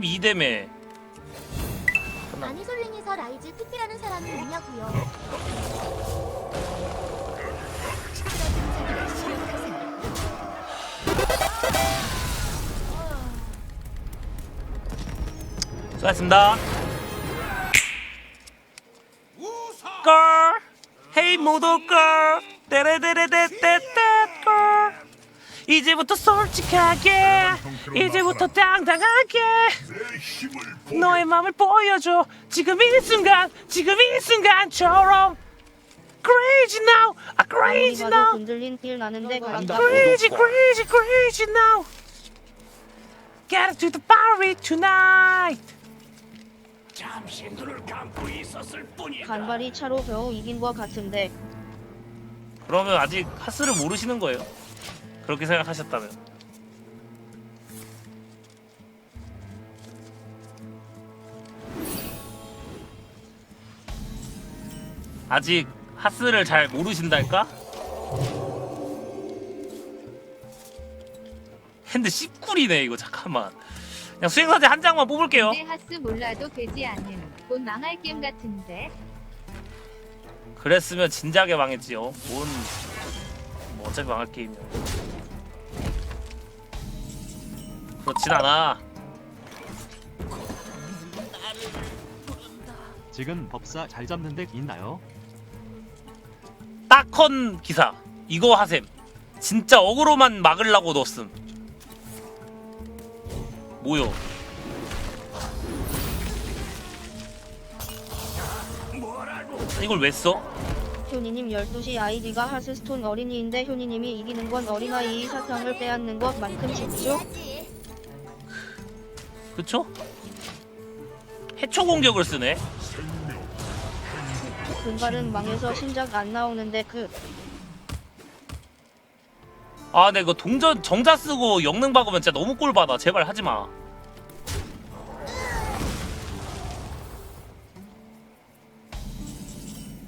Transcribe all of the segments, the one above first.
12대매. 아니솔링에서 라이즈 PT라는 사람이 있냐고요. 수고하셨습니다. 걸 헤이 모두 걸 떼레데레데떼떼. 걸 이제부터 솔직하게 이제부터 당당하게. 너의 마음을 보여줘. 지금 이 순간 지금 이 순간처럼. Crazy now. 아 crazy now. 흔들린 길 나는데 가란다. crazy crazy crazy now. Get to the party tonight. 잠시 눈을 감고 있었을 뿐이야. 간발이 차로 겨우 이긴 것 같은데. 그러면 아직 하스를 모르시는 거예요 그렇게 생각하셨다면. 아직 하스를 잘 모르신달까? 핸드 10꿀이네 이거 잠깐만. 그냥 수행사제 한 장만 뽑을게요. 근데 하스 몰라도 되지 않는 곧 망할 게임 같은데. 그랬으면 진작에 망했지요. 뭔뭐 어차피 망할 게임이야 그렇진 않아 지금 법사 잘 잡는 데 있나요? 딱컨 기사 이거 하셈 진짜 어그로만 막으려고 넣었음 뭐요 이걸 왜 써? 효니님 12시 아이디가 하스스톤 어린이인데 효니님이 이기는 건 어린아이의 사탕을 빼앗는 것만큼 쉽죠? 그쵸? 해초 공격을 쓰네 근발은 망해서 신작 안 나오는데 그 아, 내 이거 동전 정자 쓰고 영능 박으면 진짜 너무 꼴 받아. 제발 하지 마.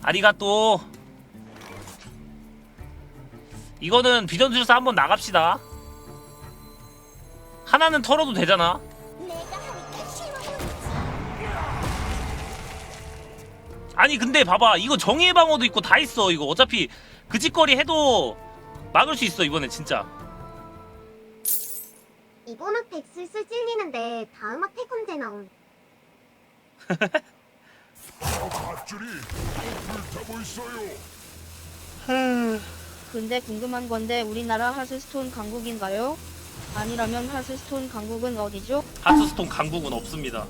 아리가또. 이거는 비전술사 한번 나갑시다. 하나는 털어도 되잖아. 아니 근데 봐봐 이거 정의의 방어도 있고 다 있어 이거 어차피 그 짓거리 해도 막을 수 있어 이번에 진짜 이번 학 백슬슬 찔리는데 다음. 밧줄이 불타고 있어요. 근데 궁금한 건데 우리나라 하스스톤 강국인가요? 아니라면 하스스톤 강국은 어디죠? 하스스톤 강국은 없습니다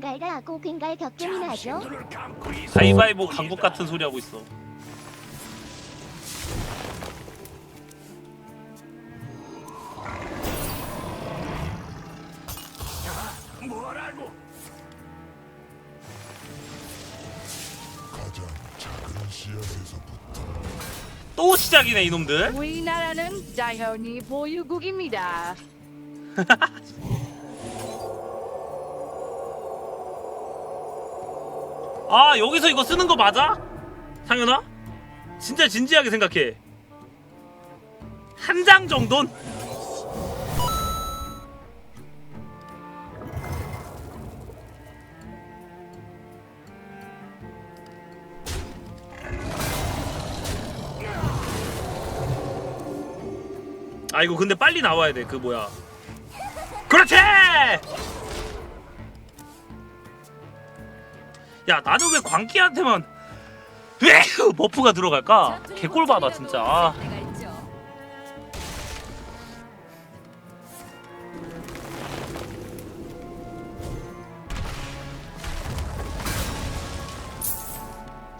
그인가를 하고 그인가를 격겜이나 하죠. 가위바위보 강국 같은 소리 하고 있어 가장 작은 씨앗에서부터 또 시작이네 이놈들 우리나라는 자연이 보유국입니다. 아 여기서 이거 쓰는 거 맞아? 상현아? 진짜 진지하게 생각해 한 장 정도는? 아 이거 근데 빨리 나와야 돼 그 뭐야 그렇지! 야 나는 왜 광기한테만 왜 버프가 들어갈까? 개꼴 받아 진짜 아.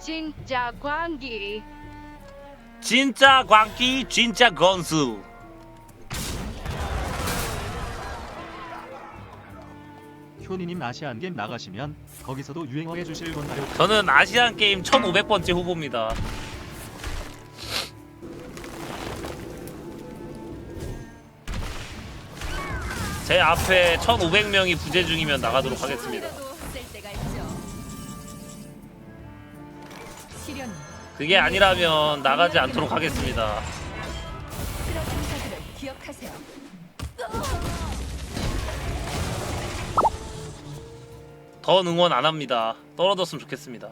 진짜 광기. 진짜 광기 진짜 건수 효니님 아시안 게임 나가시면 거기서도 유행어 해 주실 건가요? 저는 아시안 게임 1500번째 후보입니다 제 앞에 1500명이 부재 중이면 나가도록 하겠습니다 그게 아니라면 나가지 않도록 하겠습니다. 기억하세요. 더 응원 안 합니다. 떨어졌으면 좋겠습니다.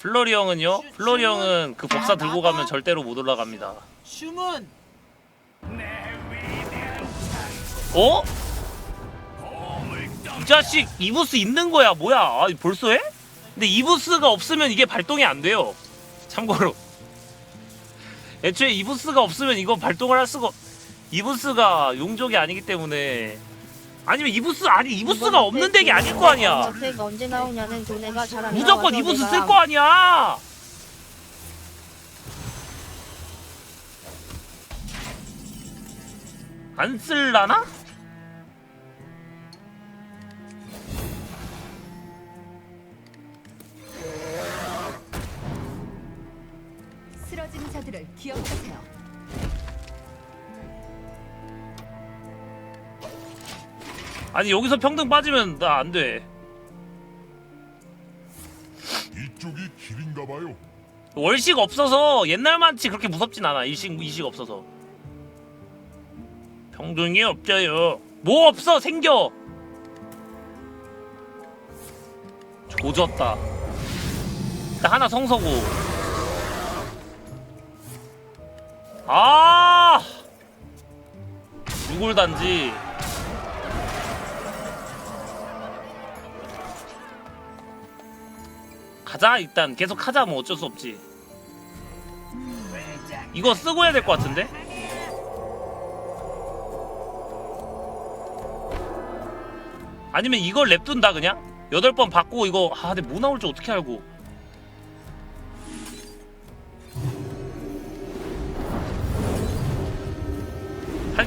플로리 형은요? 플로리 형은 그 복사 들고 가면 절대로 못 올라갑니다. 슈문 어? 이 자식 이부스 있는 거야 뭐야? 아, 벌써 해? 근데 이부스가 없으면 이게 발동이 안 돼요. 참고로. 애초에 이부스가 없으면 이거 발동을 할 수가 이부스가 용족이 아니기 때문에 아니면 이부스 아니 이부스가 없는 덱이 아닐 거 아니야. 덱 언제 나오냐는 교내가 잘안 무조건 이부스 쓸 거 아니야. 안 쓸라나? 자들을 기억하세요. 아니 여기서 평등 빠지면 나 안 돼. 이쪽이 길인가 봐요. 월식 없어서 옛날만치 그렇게 무섭진 않아. 일식 이식 없어서. 평등이 없어요. 뭐 없어 생겨. 조졌다. 일단 하나 성서고. 아. 유골 단지. 가자 일단 계속 하자 뭐 어쩔 수 없지. 이거 쓰고 해야 될 것 같은데? 아니면 이걸 냅둔다 그냥? 여덟 번 받고 이거 아 근데 뭐 나올 줄 어떻게 알고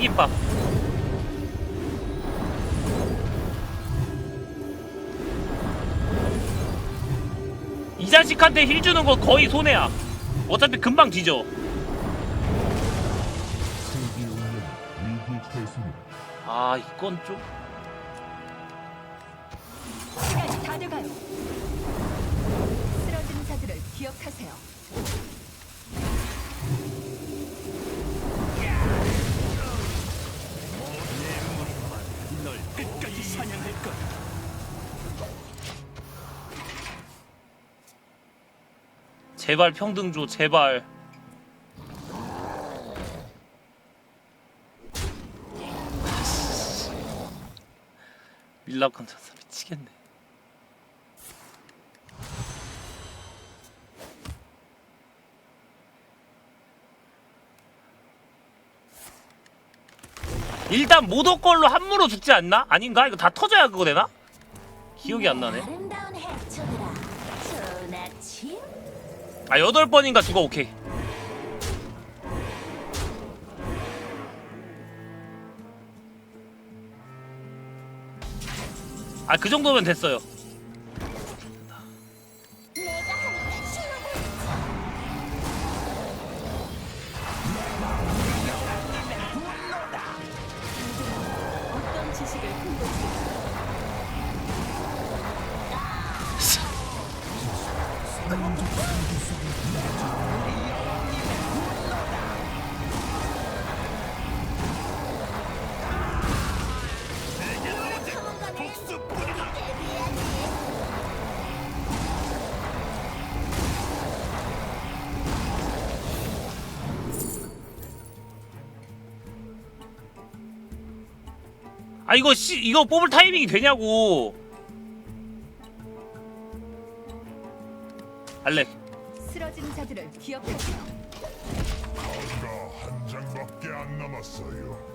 할김밥 이 자식한테 힐 주는 거 거의 손해야 어차피 금방 뒤져. 아 이건 좀 시간이 다 돼가요. 쓰러진 자들을 기억하세요. 제발 평등 줘 제발. 밀랍 컨텐츠 미치겠네 일단 모독 걸로 함무로 죽지 않나? 아닌가? 이거 다 터져야 그거 되나? 기억이 안 나네. 아 여덟 번인가 죽어 오케이 아 그 정도면 됐어요 아 이거 씨 이거 뽑을 타이밍이 되냐고 알렉 쓰러진 자들을 기억하세요. 한 장밖에 안 남았어요.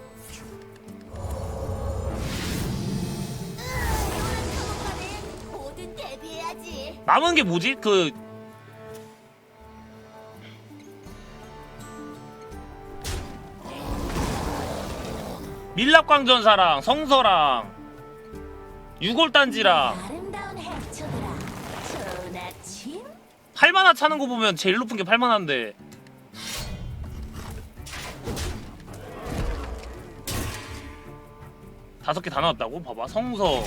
데뷔해야지. 남은 게 뭐지? 그 밀랍광전사랑 성서랑 유골단지랑 아름다운 해초들아, 좋은 아침. 8만화 차는 거 보면 제일 높은 게 8만화인데 다섯 개 다 나왔다고? 봐봐 성서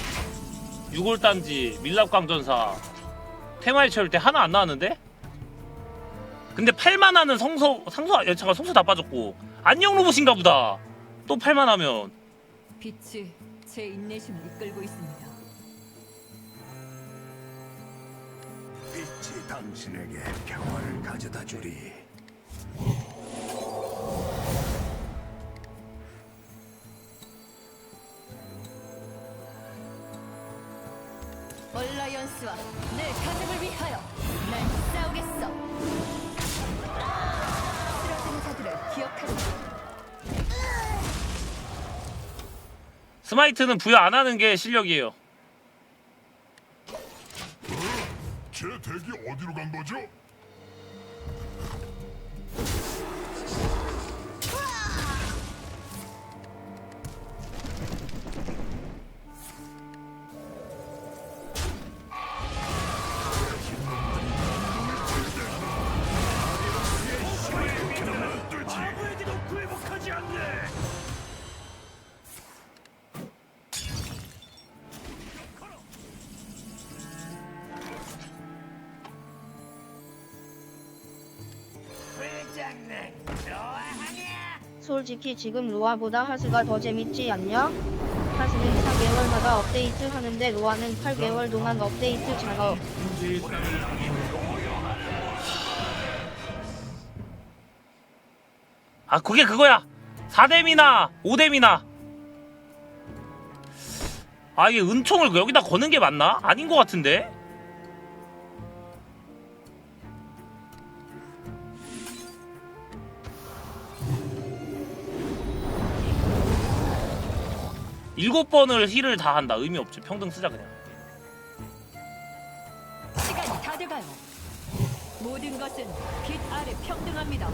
유골단지 밀랍광전사 테마의 채울 때 하나 안 나왔는데? 근데 8만 하는 성서 상서 야 잠깐 성서 다 빠졌고 안녕 로봇인가 보다 또 8만 하면 빛이 제 인내심을 이끌고 있습니다. 빛이 당신에게 평화를 가져다 주리. 얼라이언스와 내 가족을 위하여 스마이트는 부여 안 하는 게 실력이에요 솔직히 지금 로아보다 하스가 더 재밌지 않냐? 하스는 4개월마다 업데이트 하는데 로아는 8개월 동안 업데이트 작업. 아 그게 그거야 4뎀이나 5뎀이나 아 이게 은총을 여기다 거는 게 맞나? 아닌 것 같은데 일곱 번을 힐을 다 한다 의미 없죠 평등 쓰자 그냥 시간이 다 돼가요. 모든 것은 빛 아래 평등합니다.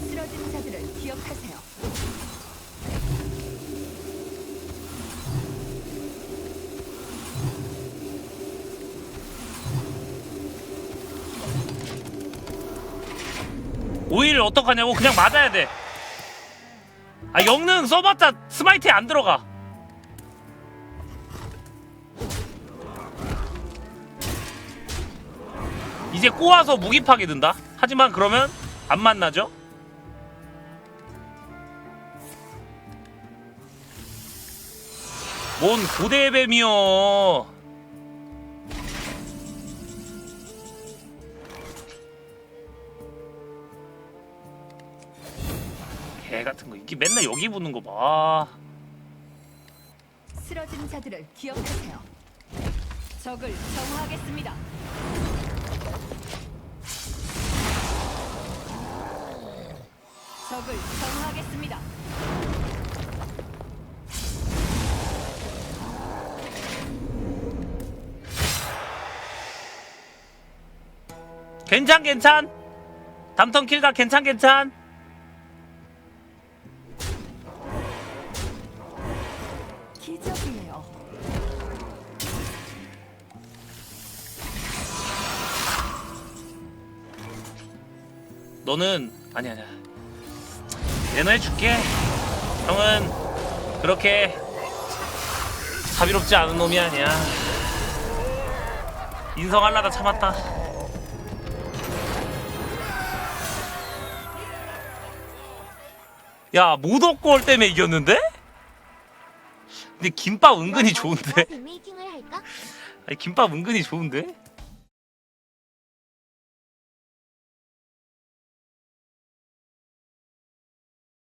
쓰러진 자들을 기억하세요. 오히려 어떡하냐고 그냥 맞아야 돼. 아 영능 써봤자 스마이트에 안 들어가. 이제 꼬아서 무기 파괴 든다. 하지만 그러면 안 만나죠? 뭔 고대 뱀이여. 개 같은 거 이게 맨날 여기 붙는 거 봐. 쓰러진 자들을 기억하세요. 적을 정화하겠습니다. 적을 정화하겠습니다. 괜찮 괜찮. 담턴 킬각 괜찮 괜찮. 너는 아니 아니야. 내너 해줄게. 형은 그렇게 자비롭지 않은 놈이 아니야. 인성하려다 참았다. 야 모독골 때문에 이겼는데? 근데 김밥 은근히 좋은데? 아니 김밥 은근히 좋은데?